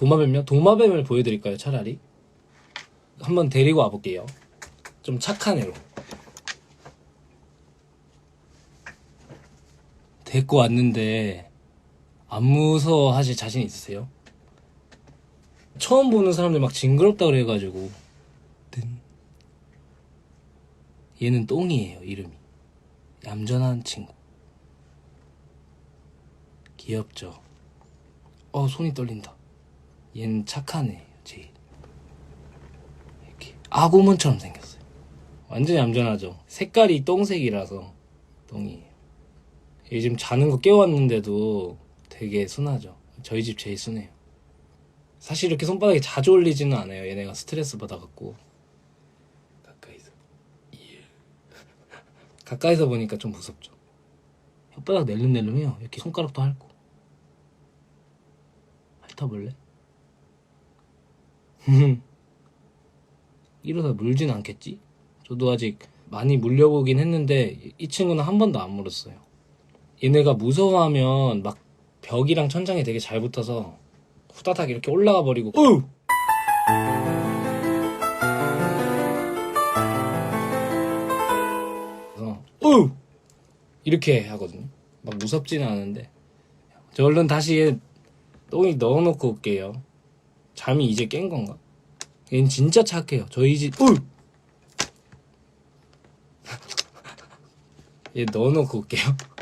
도마뱀요? 도마뱀을 보여드릴까요, 차라리? 한번 데리고 와볼게요. 좀 착한 애로. 데리고 왔는데, 안 무서워 하실 자신 있으세요? 처음 보는 사람들 막 징그럽다 그래가지고. 뜬. 얘는 똥이에요, 이름이. 얌전한 친구. 귀엽죠? 어, 손이 떨린다. 착한 애예요, 제일. 이렇게. 아구몬처럼 생겼어요. 완전 얌전하죠? 색깔이 똥색이라서. 얘 지금 자는 거 깨웠는데도 되게 순하죠? 저희 집 제일 순해요. 사실 이렇게 손바닥에 자주 올리지는 않아요. 얘네가 스트레스 받아갖고. 가까이서. 예. 가까이서 보니까 좀 무섭죠. 혓바닥 낼름낼름해요. 이렇게 손가락도 핥고. 핥아볼래? 이러다 물진 않겠지? 저도 아직 많이 물려보긴 했는데 이 친구는 한 번도 안 물었어요. 얘네가 무서워하면 막 벽이랑 천장에 되게 잘 붙어서 후다닥 이렇게 올라가 버리고! 그래서 어우! 이렇게 하거든요. 막 무섭지는 않은데 저 얼른 다시 얘 똥이 넣어놓고 올게요. 잠이 이제 깬 건가? 얘는 진짜 착해요. 저희 집, 어우! 얘 넣어놓고 올게요.